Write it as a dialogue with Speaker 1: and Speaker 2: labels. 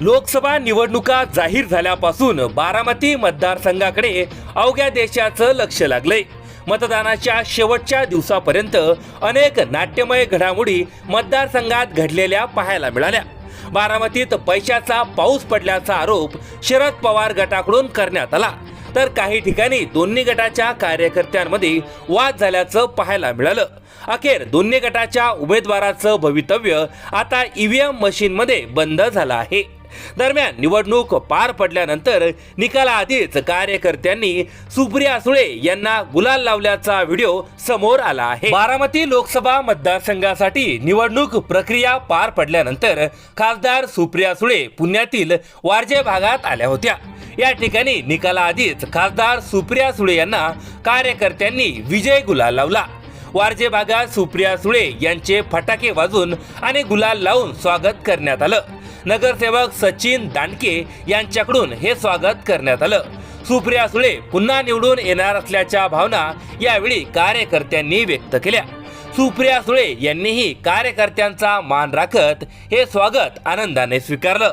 Speaker 1: लोकसभा निवडणुका जाहीर झाल्यापासून बारामती मतदारसंघाकडे अवघ्या देशाचं लक्ष लागलंय. मतदानाच्या शेवटच्या दिवसापर्यंत अनेक नाट्यमय घडामोडी मतदारसंघात घडलेल्या पाहायला मिळाल्या. बारामतीत पैशाचा पाऊस पडल्याचा आरोप शरद पवार गटाकडून करण्यात आला. तर काही ठिकाणी दोन्ही गटाच्या कार्यकर्त्यांमध्ये वाद झाल्याचं पाहायला मिळालं. अखेर दोन्ही गटाच्या उमेदवाराचं भवितव्य आता ईव्हीएम मशीनमध्ये बंद झालं आहे. दरम्यान निवडणूक पार पडल्यानंतर निकालाआधीच कार्यकर्त्यांनी सुप्रिया सुळे यांना गुलाल लावल्याचा व्हिडिओ समोर आला आहे. बारामती लोकसभा मतदारसंघासाठी निवडणूक प्रक्रिया पार पडल्यानंतर खासदार सुप्रिया सुळे पुण्यातील वारजे भागात आल्या होत्या. या ठिकाणी निकालाआधीच खासदार सुप्रिया सुळे यांना कार्यकर्त्यांनी विजय गुलाल लावला. वारजे भागात सुप्रिया सुळे यांचे फटाके वाजून आणि गुलाल लावून स्वागत करण्यात आलं. नगरसेवक सचिन दांडके यांच्याकडून हे स्वागत करण्यात आलं. सुप्रिया सुळे पुन्हा निवडून येणार असल्याच्या भावना यावेळी कार्यकर्त्यांनी व्यक्त केल्या. सुप्रिया सुळे यांनीही कार्यकर्त्यांचा मान राखत हे स्वागत आनंदाने स्वीकारलं.